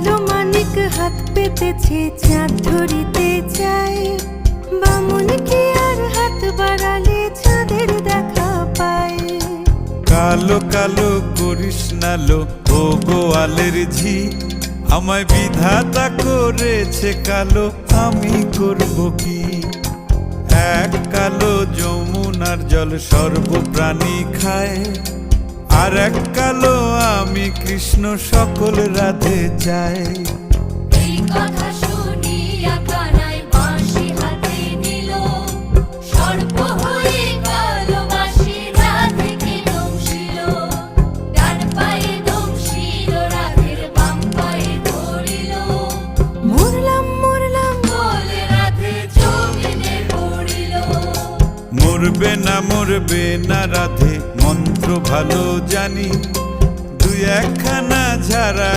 কালো মানিক হাত পেতেছে, চাঁদ ধরিতে চায়। বামুন কি আর হাত বাড়ালে চাঁদের দেখা পায়। কালো কালো করিস না লো, ও গোয়ালের ঝি। আমায় বিধাতা করেছে কালো, আমি করব কি? এক কালো যমুনার জল সর্বপ্রাণী খায়, আর এক কালো কৃষ্ণ সকল রাধে চাই। এই কথা শুনিয়া কানাই বাঁশি হাতে নিল। সর্প হয়ে কালো বাঁশি রাধেকে দংশিল। ডান পায়ে দংশিল রাধের বাম পায়ে ধরিল। মরলাম মরলাম। বলে রাধে জমিনে পড়িল। মরবে না মরবে না রাধে মন্ত্র ভালো জানি। একখানা ঝাড়া